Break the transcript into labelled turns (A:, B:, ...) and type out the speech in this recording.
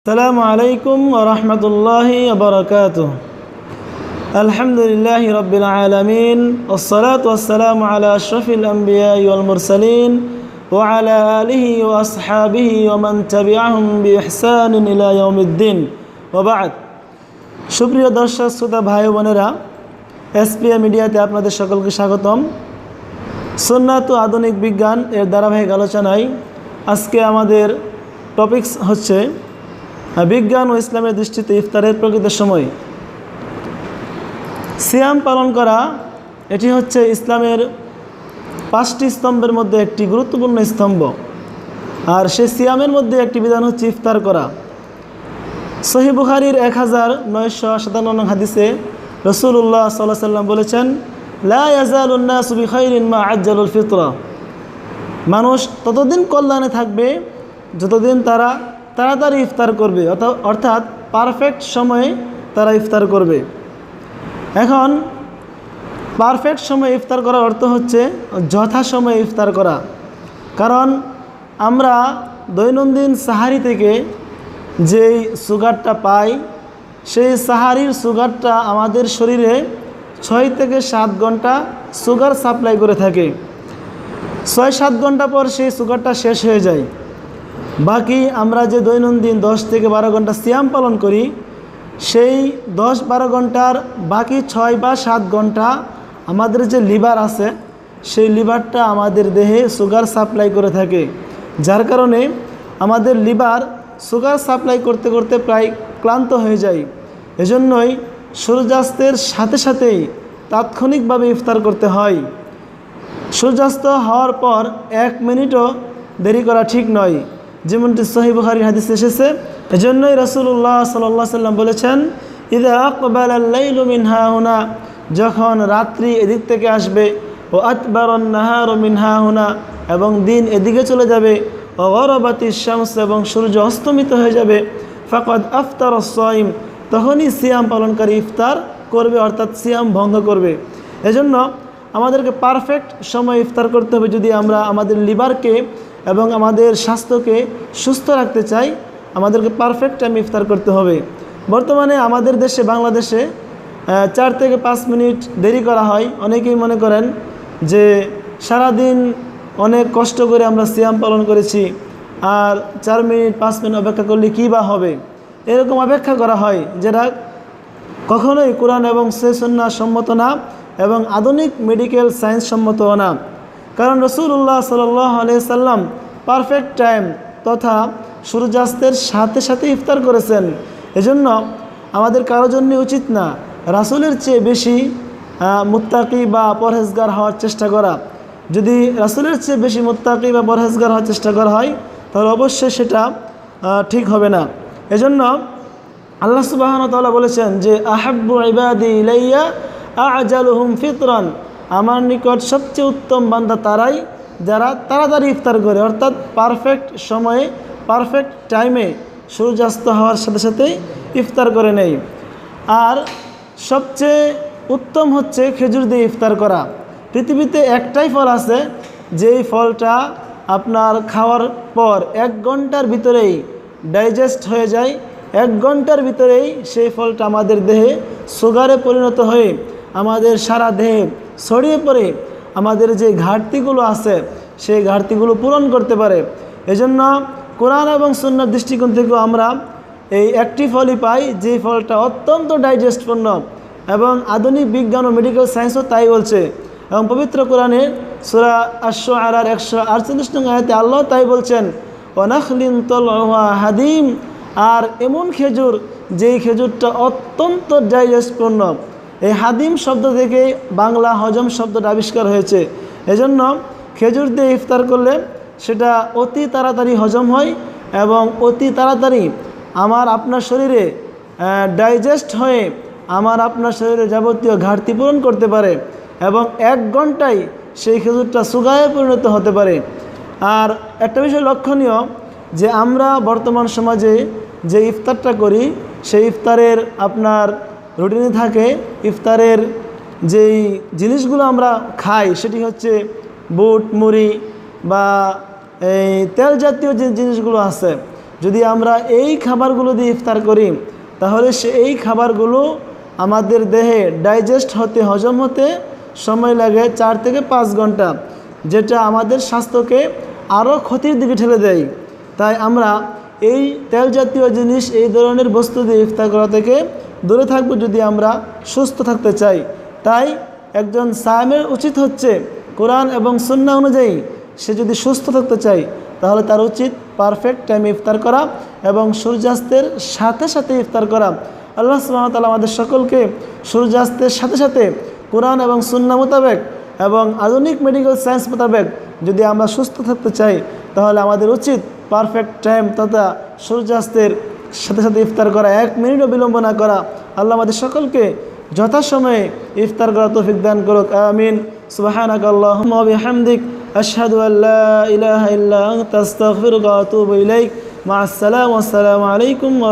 A: السلام عليكم ورحمة الله وبركاته الحمد لله رب العالمين والصلاة والسلام على أشرف الأنبياء والمرسلين وعلى آله وأصحابه ومن تبعهم بإحسان إلى يوم الدين وبعد সুপ্রিয় দর্শক শ্রোতা ভাই বোনেরা এসপিএ মিডিয়াতে আপনাদের সকলকে স্বাগতম সুন্নাত ও আধুনিক বিজ্ঞান এর ধারাবাহিক আলোচনায় আজকে আমাদের টপিকস হচ্ছে আহ, বিজ্ঞান ও ইসলামের দৃষ্টিতে ইফতারের প্রকৃত সময়। সিয়াম পালন করা, এটি হচ্ছে ইসলামের পাঁচটি স্তম্ভের মধ্যে একটি গুরুত্বপূর্ণ স্তম্ভ। আর সেই সিয়ামের মধ্যে একটি বিধান হচ্ছে ইফতার করা। সহি বুখারির এক হাজার নয়শো সাতান্ন হাদিসে রসুল্লাহ সাল্লাহ সাল্লাম বলেছেন ফিতরা। মানুষ ততদিন কল্যাণে থাকবে, যতদিন তারা তাড়াতাড়ি ইফতার করবে অর্থা- অর্থাৎ পারফেক্ট সময়ে তারা ইফতার করবে। এখন পারফেক্ট সময়ে ইফতার করার অর্থ হচ্ছে যথা সময়ে ইফতার করা। কারণ আমরা দৈনন্দিন সাহারি থেকে যেই সুগারটা পাই, সেই সাহারির সুগারটা আমাদের শরীরে ছয় থেকে সাত ঘণ্টা সুগার সাপ্লাই করে থাকে। ছয় সাত ঘণ্টা পর সেই সুগারটা শেষ হয়ে যায়। বাকি আমরা যে দৈনন্দিন দশ থেকে বারো ঘণ্টা সিয়াম পালন করি, সেই দশ বারো ঘণ্টার বাকি ছয় বা সাত ঘণ্টা আমাদের যে লিভার আছে, সেই লিভারটা আমাদের দেহে সুগার সাপ্লাই করে থাকে। যার কারণে আমাদের লিভার সুগার সাপ্লাই করতে করতে প্রায় ক্লান্ত হয়ে যায়। এজন্যই সূর্যাস্তের সাথে সাথেই তাৎক্ষণিকভাবে ইফতার করতে হয়। সূর্যাস্ত হওয়ার পর এক মিনিটও দেরি করা ঠিক নয়। যেমনটি সহি বুখারি হাদিস এসেছে, এজন্যই রসুল্লাহ সাল্লাহ সাল্লাম বলেছেন, ইদা আকবাল মিনহা হুনা যখন রাত্রি এদিক থেকে আসবে, ও আকবরন নাহার হুনা এবং দিন এদিকে চলে যাবে, ও গরবাতি শামস এবং সূর্য অস্তমিত হয়ে যাবে, ফাকদ আফতার সইম তখনই সিয়াম পালনকারী ইফতার করবে, অর্থাৎ সিয়াম ভঙ্গ করবে। এজন্য আমাদেরকে পারফেক্ট সময় ইফতার করতে হবে যদি আমরা আমাদের লিভারকে এবং আমাদের স্বাস্থ্যকে সুস্থ রাখতে চাই, আমাদেরকে পারফেক্ট টাইম ইফতার করতে হবে। বর্তমানে আমাদের দেশে, বাংলাদেশে চার থেকে পাঁচ মিনিট দেরি করা হয়। অনেকেই মনে করেন যে সারাদিন অনেক কষ্ট করে আমরা সিয়াম পালন করেছি আর চার মিনিট, পাঁচ মিনিট অপেক্ষা করলে কী বা হবে? এরকম অপেক্ষা করা হয় যেটা কখনোই কোরআন এবং সেসন্না সম্মত না এবং আধুনিক মেডিকেল সায়েন্স সম্মত না। কারণ রসুল্লাহ সাল সাল্লাম পারফেক্ট টাইম তথা সূর্যাস্তের সাথে সাথে ইফতার করেছেন। এজন্য আমাদের কারও জন্য উচিত না রাসুলের চেয়ে বেশি মুত্তাকি বা পরহেজগার হওয়ার চেষ্টা করা। যদি রাসুলের চেয়ে বেশি মুত্তাকি বা পরহেজগার হওয়ার চেষ্টা করা হয়, তাহলে অবশ্যই সেটা ঠিক হবে না। এজন্য আল্লাহ সুবাহন তাআলা বলেছেন যে, আহাব্বু ইবাদি ইলাইয়া আজালুহুম ফিতরান। আমার নিকট সবচেয়ে উত্তম বান্দা তারাই, যারা তাড়াতাড়ি ইফতার করে, অর্থাৎ পারফেক্ট সময়ে পারফেক্ট টাইমে সূর্যাস্ত হওয়ার সাথে সাথেই ইফতার করে নেই। আর সবচেয়ে উত্তম হচ্ছে খেজুর দিয়ে ইফতার করা। পৃথিবীতে একটাই ফল আছে, যেই ফলটা আপনার খাওয়ার পর এক ঘণ্টার ভিতরেই ডাইজেস্ট হয়ে যায়। এক ঘণ্টার ভিতরেই সেই ফলটা আমাদের দেহে সুগারে পরিণত হয়ে, আমাদের সারা দেহে ছড়িয়ে পড়ে, আমাদের যে ঘাটতিগুলো আছে, সেই ঘাটতিগুলো পূরণ করতে পারে। এজন্য কোরআন এবং সুন্নার দৃষ্টিকোণ থেকেও আমরা এই একটি ফলই পাই, যে ফলটা অত্যন্ত ডাইজেস্টপূর্ণ এবং আধুনিক বিজ্ঞান ও মেডিকেল সায়েন্সও তাই বলছে। এবং পবিত্র কোরআনে সুরা আটশো আর একশো আটচল্লিশ নং আয়াতে আল্লাহ তাই বলছেন অনাখলিন তল হাদিম। আর এমন খেজুর, যেই খেজুরটা অত্যন্ত ডাইজেস্টপূর্ণ এই হাদিম শব্দ থেকে বাংলা হজম শব্দটা আবিষ্কার হয়েছে। এজন্য খেজুর দিয়ে ইফতার করলে সেটা অতি তাড়াতাড়ি হজম হয় এবং অতি তাড়াতাড়ি আমার আপনার শরীরে ডাইজেস্ট হয়ে আমার আপনার শরীরে যাবতীয় ঘাটতি পূরণ করতে পারে এবং এক ঘন্টায় সেই খেজুরটা সুগায়ে পরিণত হতে পারে। আর একটা বিষয় লক্ষণীয় যে আমরা বর্তমান সমাজে যে ইফতারটা করি, সেই ইফতারের আপনার রুটিনে থাকে ইফতারের যেই জিনিসগুলো আমরা খাই সেটি হচ্ছে বুট, মুড়ি বা এই তেল জাতীয় যে জিনিসগুলো আছে। যদি আমরা এই খাবারগুলো দিয়ে ইফতার করি, তাহলে সে এই খাবারগুলো আমাদের দেহে ডাইজেস্ট হতে, হজম হতে সময় লাগে চার থেকে পাঁচ ঘণ্টা, যেটা আমাদের স্বাস্থ্যকে আরও ক্ষতির দিকে ঠেলে দেয়। তাই আমরা এই তেল জাতীয় জিনিস, এই ধরনের বস্তু দিয়ে ইফতার করা থেকে দূরে থাকব যদি আমরা সুস্থ থাকতে চাই। তাই একজন সায়েমের উচিত হচ্ছে কোরআন এবং সুন্না অনুযায়ী সে যদি সুস্থ থাকতে চায় তাহলে তার উচিত পারফেক্ট টাইমে ইফতার করা এবং সূর্যাস্তের সাথে সাথে ইফতার করা। আল্লাহ সুবাহতাল আমাদের সকলকে সূর্যাস্তের সাথে সাথে কোরআন এবং সুন্না মোতাবেক এবং আধুনিক মেডিকেল সায়েন্স মোতাবেক যদি আমরা সুস্থ থাকতে চাই, তাহলে আমাদের উচিত পারফেক্ট টাইম তথা সূর্যাস্তের সাথে সাথে ইফতার করা, এক মিনিটও বিলম্ব না করা। আল্লাহ আমাদের সকলকে যথাসময়ে ইফতার করা তৌফিক দান করুক, আমিন। সুবহানাক আল্লাহুম্মা বিহামদিক, আশহাদু আল্লা ইলাহা ইল্লা আনতা, আস্তাগফিরুকা ওয়া আতুবু ইলাইক। মা আলাইকুম ওয়া